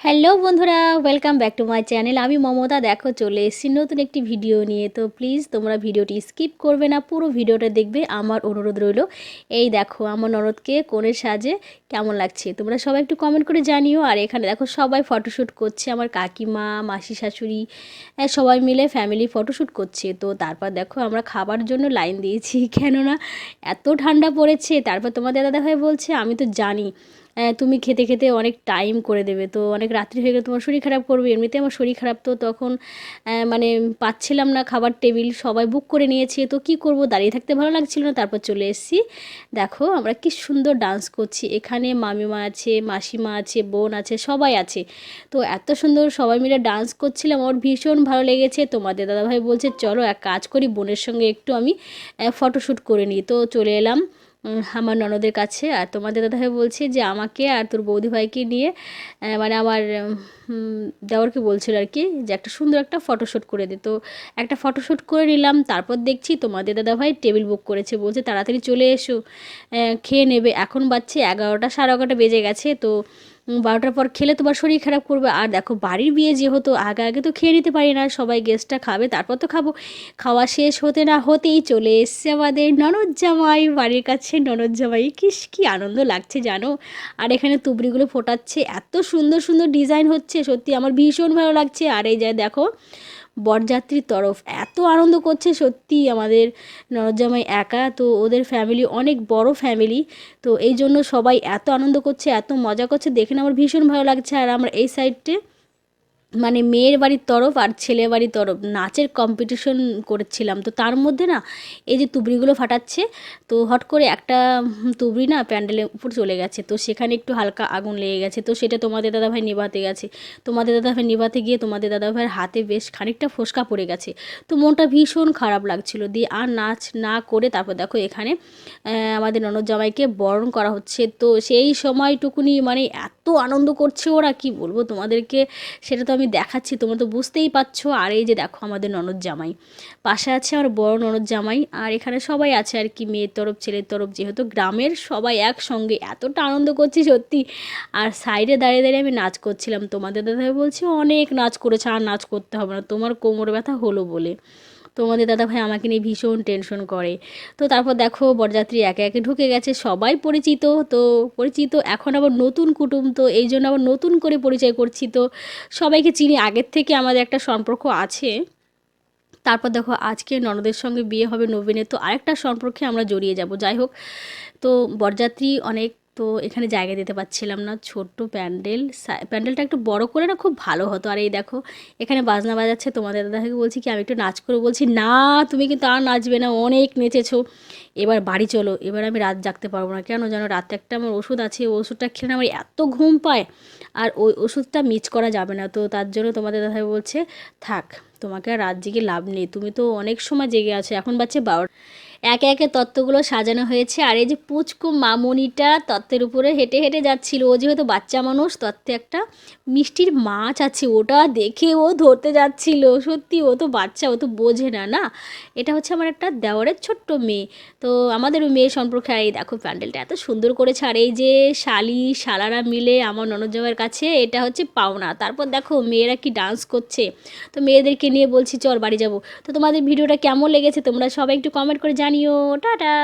Hello বন্ধুরা welcome back to my channel আমি মমতা দেখো চলে এসেছি নতুন একটি ভিডিও নিয়ে। তো প্লিজ তোমরা ভিডিওটি স্কিপ করবে না পুরো ভিডিওটা দেখবে। আমার অনুরোধ রইল এই দেখো আমার ননদকে কোণের সাজে কেমন লাগছে? তোমরা সবাই একটু কমেন্ট করে জানিও। আর এখানে দেখো সবাই ফটোশ্যুট করছে আমার কাকিমা মাসি শাশুড়ি হ্যাঁ, সবাই মিলে ফ্যামিলি ফটোশ্যুট করছে। তো তারপর দেখো আমরা খাবার জন্য লাইন দিয়েছি কেননা এত ঠান্ডা পড়েছে। তারপর তোমাদের দাদা ভাই বলছে আমি তো জানি তুমি খেতে খেতে অনেক টাইম করে দেবে। তো অনেক রাত্রি হয়ে গেলে তোমার শরীর খারাপ করবে। এমনিতে আমার শরীর খারাপ তো তখন মানে পাচ্ছিলাম না খাবার টেবিল সবাই বুক করে নিয়েছে। তো কি করব? দাঁড়িয়ে থাকতে ভালো লাগছিল না। তারপর চলে এসেছি। দেখো, আমরা কি সুন্দর ডান্স করছি। এখানে মামিমা আছে, মাসিমা আছে, বোন আছে, সবাই আছে। তো এত সুন্দর সবাই মিলে ডান্স করছিলাম। ওর ভীষণ ভালো লেগেছে। তোমাদের দাদাভাই বলছে, চলো এক কাজ করি, বোনের সঙ্গে একটু আমি ফটোশ্যুট করে নিই। তো চলে এলাম। আমার ননদের কাছে। আর তোমাদের দাদাভাই বলছে যে, আমাকে আর তোর বৌদিভাইকে নিয়ে মানে আমার দেওয়ারকে বলছিল আর কি, যে একটা সুন্দর একটা ফটোশ্যুট করে দে। তো একটা ফটোশ্যুট করে নিলাম, তারপর দেখছি তোমাদের দাদাভাই টেবিল বুক করেছে। বলছে, তাড়াতাড়ি চলে এসো খেয়ে নেবে। এখন বাচ্চে এগারোটা, সাড়ে এগারোটা বেজে গেছে। তো বারোটার পর খেলে তোমার শরীর খারাপ করবে। আর দেখো, বাড়ির বিয়ে যেহেতু, আগে আগে তো খেয়ে নিতে পারি না, সবাই গেস্টটা খাবে, তারপর তো খাব। খাওয়া শেষ হতে না হতেই চলে এসছে আমাদের ননদ জামাই, বাড়ির কাছে ননদ জামাই। কিস, কী আনন্দ লাগছে জানো? আর এখানে তুবড়িগুলো ফোটাচ্ছে, এত সুন্দর সুন্দর ডিজাইন হচ্ছে, সত্যি আমার ভীষণ ভালো লাগছে। আর এই যায় দেখো বরযাত্রীর তরফ। এত আনন্দ করছে সত্যি আমাদের নরজামাই জামাই একা, তো ওদের ফ্যামিলি অনেক বড় ফ্যামিলি তো এই জন্য সবাই এত আনন্দ করছে, এত মজা করছে। দেখে না আমার ভীষণ ভালো লাগছে। আর আমরা এই সাইডটে মানে মেয়ের বাড়ির তরফ আর ছেলে বাড়ির তরফ নাচের কম্পিটিশন করেছিলাম। তো তার মধ্যে না, এই যে তুবড়িগুলো ফাটাচ্ছে, তো হট করে একটা তুবড়ি না প্যান্ডেলের উপর চলে গেছে। তো সেখানে একটু হালকা আগুন লেগে গেছে। তো সেটা তোমাদের দাদাভাই নেভাতে গেছে। তোমাদের দাদাভাই নেভাতে গিয়ে তোমাদের দাদাভাইয়ের হাতে বেশ খানিকটা ফোসকা পড়ে গেছে। তো মনটা ভীষণ খারাপ লাগছিল। দিয়ে আর নাচ না করে তারপর দেখো এখানে আমাদের ননদ জামাইকে বরণ করা হচ্ছে। তো সেই সময়টুকুনি মানে এত আনন্দ করছে ওরা, কি বলব তোমাদেরকে? সেটা তো আমি দেখাচ্ছি, তোমরা তো বুঝতেই পারছ। আর এই যে দেখো আমাদের ননদ জামাই, পাশে আছে আমার বড় ননদ জামাই, আর এখানে সবাই আছে আর কি, মেয়ের তরফ, ছেলের তরফ, যেহেতু গ্রামের সবাই একসঙ্গে, এতটা আনন্দ করছি সত্যি। আর সাইডে দাঁড়িয়ে দাঁড়িয়ে আমি নাচ করছিলাম। তোমাদের দাদা বলছি, অনেক নাচ করেছে, আর নাচ করতে হবে না। তোমার কোমর ব্যথা হলো বলে। তোমাদের দাদাভাই আমাকে নিয়ে ভীষণ টেনশন করে। তো তারপর দেখো বরযাত্রী একে একে ঢুকে গেছে, সবাই পরিচিত। তো পরিচিত এখন আবার নতুন কুটুম, তো এই জন্য আবার নতুন করে পরিচয় করছি। তো সবাইকে চিনি, আগের থেকে আমাদের একটা সম্পর্ক আছে। তারপর দেখো আজকে ননদের সঙ্গে বিয়ে হবে নবীনের, তো আরেকটা সম্পর্কে আমরা জড়িয়ে যাব। যাই হোক, তো বরযাত্রী অনেক তো এখানে জায়গা দিতে পারছিলাম না, ছোট্ট প্যান্ডেল। প্যান্ডেলটা একটু বড় করে না, খুব ভালো হতো। আর এই দেখো, এখানে বাজনা বাজাচ্ছে তোমাদের দাদাকে বলছি কি, আমি একটু নাচ করে বলছি, না, তুমি কিন্তু আর নাচবে না, অনেক নেচেছো। এবার বাড়ি চলো, এবার আমি রাত জাগতে পারব না। কেন যেন রাতে একটা আমার ওষুধ আছে ওই ওষুধটা খেলে আমার এত ঘুম পায়, আর ওই ওষুধটা মিস করা যাবে না। তো তার জন্য তোমাদের দাদাকে বলছে, থাক, তোমাকে আর রাত জেগে লাভ নেই, তুমি তো অনেক সময় জেগে আছো, এখন বাচ্চা বারো একে একে তত্ত্বগুলো সাজানো হয়েছে। আর এই যে পুচকু মামনিটা তত্ত্বের উপরে হেঁটে হেঁটে যাচ্ছিল। ও যেহেতু বাচ্চা মানুষ, তত্ত্বে একটা মিষ্টির মাছ আছে। ওটা দেখে ও ধরতে যাচ্ছিল। সত্যি, ও তো বাচ্চা, ও তো বোঝে না না? এটা হচ্ছে আমার একটা দেওয়ারের ছোট্ট মেয়ে। তো আমাদের ওই মেয়ে সম্পর্কে, এই দেখো প্যান্ডেলটা এত সুন্দর করেছে। আর এই যে শালি, শালারা মিলে আমার ননদ জামাইয়ের কাছে, এটা হচ্ছে পাওনা। তারপর দেখো মেয়েরা কি ডান্স করছে। তো মেয়েদেরকে নিয়ে বলছি, চল বাড়ি যাব। তো তোমাদের ভিডিওটা কেমন লেগেছে? তোমরা সবাই একটু কমেন্ট করে জানিও টাটা